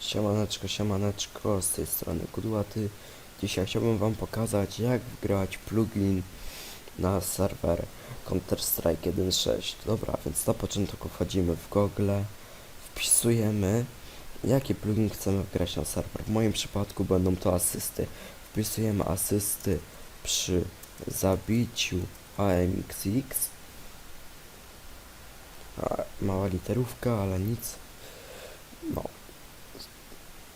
Siemaneczko, siemaneczko, z tej strony Kudłaty. Dzisiaj chciałbym wam pokazać jak wgrać plugin na serwer Counter-Strike 1.6 Dobra, więc na początku wchodzimy w Google, wpisujemy jaki plugin chcemy wgrać na serwer. W moim przypadku będą to asysty. Wpisujemy asysty przy zabiciu AMXX. Mała literówka, ale nic. No,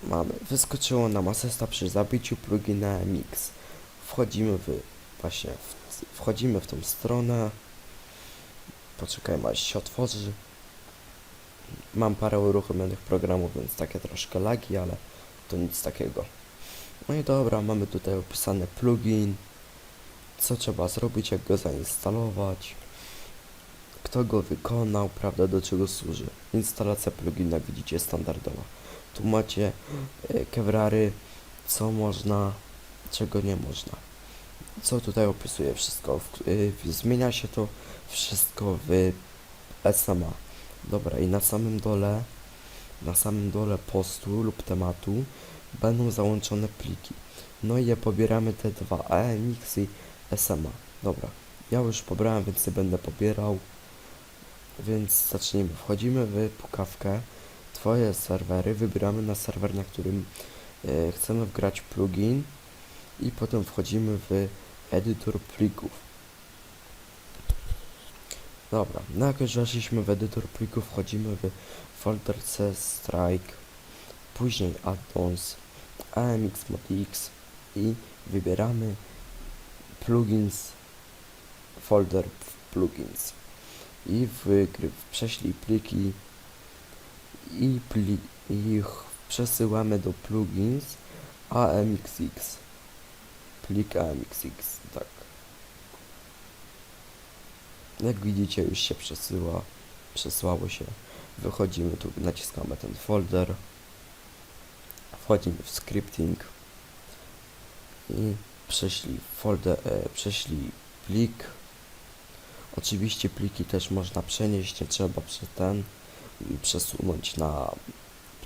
Mamy. Wyskoczyło nam asysta przy zabiciu plugina MX. Wchodzimy w właśnie w, wchodzimy w tą stronę. Poczekajmy aż się otworzy. Mam parę uruchomionych programów, więc takie troszkę lagi, ale to nic takiego. No i dobra, mamy tutaj opisane plugin. Co trzeba zrobić, jak go zainstalować. Kto go wykonał, prawda, do czego służy. Instalacja plugina, widzicie, standardowa. Tu macie e, kewrary, co można, czego nie można. Co tutaj opisuje wszystko. W, zmienia się to wszystko w SMA. Dobra, i na samym dole, na samym dole postu lub tematu będą załączone pliki. No i pobieramy te dwa AMX i SMA. Dobra, ja już pobrałem, więc nie będę pobierał. Więc zacznijmy. Wchodzimy w pukawkę twoje serwery, wybieramy na serwer, na którym e, chcemy wgrać plugin i potem wchodzimy w edytor plików. Dobra, no jak już weszliśmy w edytor plików, wchodzimy w folder C Strike, później addons, AMX i wybieramy plugins, folder plugins i w, gry- w prześlij pliki i, pli, przesyłamy do plugins AMXX. Plik AMXX, tak. Jak widzicie już się przesyła, przesłało się. Wychodzimy tu, naciskamy ten folder. Wchodzimy w scripting i prześlij folder, e, plik. Oczywiście pliki też można przenieść, nie trzeba przez ten i przesunąć na.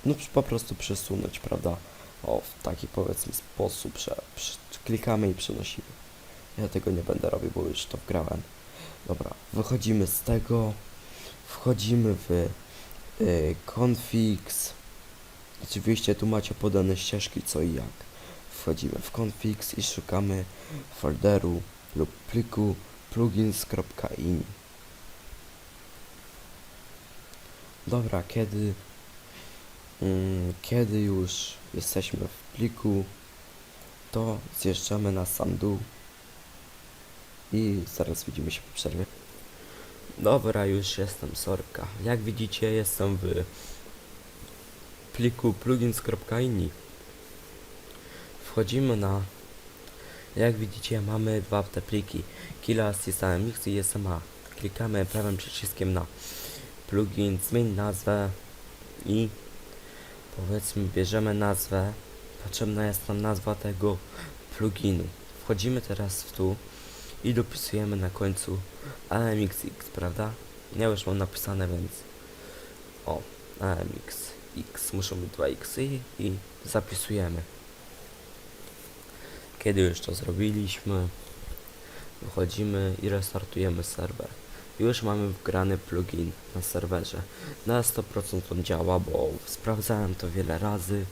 No po prostu przesunąć, prawda? O, w taki powiedzmy sposób, że przy, klikamy i przenosimy. Ja tego nie będę robił, bo już to wgrałem. Dobra, wychodzimy z tego, wchodzimy w y. Oczywiście tu macie podane ścieżki co i jak. Wchodzimy w configs i szukamy folderu lub pliku plugins.ini. Dobra, kiedy mm, kiedy już jesteśmy w pliku, to zjeżdżamy na sam dół i zaraz widzimy się po przerwie. Dobra, już jestem, sorka. Jak widzicie, jestem w pliku plugins.ini. Wchodzimy na jak widzicie, mamy dwa te pliki Killa Assist AMX i SMA. Klikamy prawym przyciskiem na plugin, zmień nazwę i powiedzmy bierzemy nazwę. Potrzebna jest nam nazwa tego pluginu. Wchodzimy teraz w tu i dopisujemy na końcu AMXX, prawda? Ja już mam napisane, więc o, AMXX, muszą być dwa X i, zapisujemy. Kiedy już to zrobiliśmy, wychodzimy i restartujemy serwer. Już mamy wgrany plugin na serwerze. Na 100% on działa, bo sprawdzałem to wiele razy.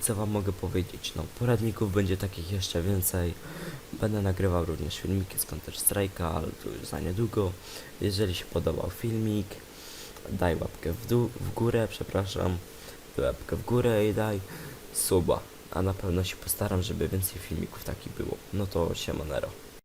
Co wam mogę powiedzieć? No, poradników będzie takich jeszcze więcej. Będę nagrywał również filmiki z Counter Strike'a, ale to już za niedługo. Jeżeli się podobał filmik, daj łapkę w, dół, w górę, przepraszam. Łapkę w górę i daj suba. A na pewno się postaram, żeby więcej filmików takich było. No to siemanero.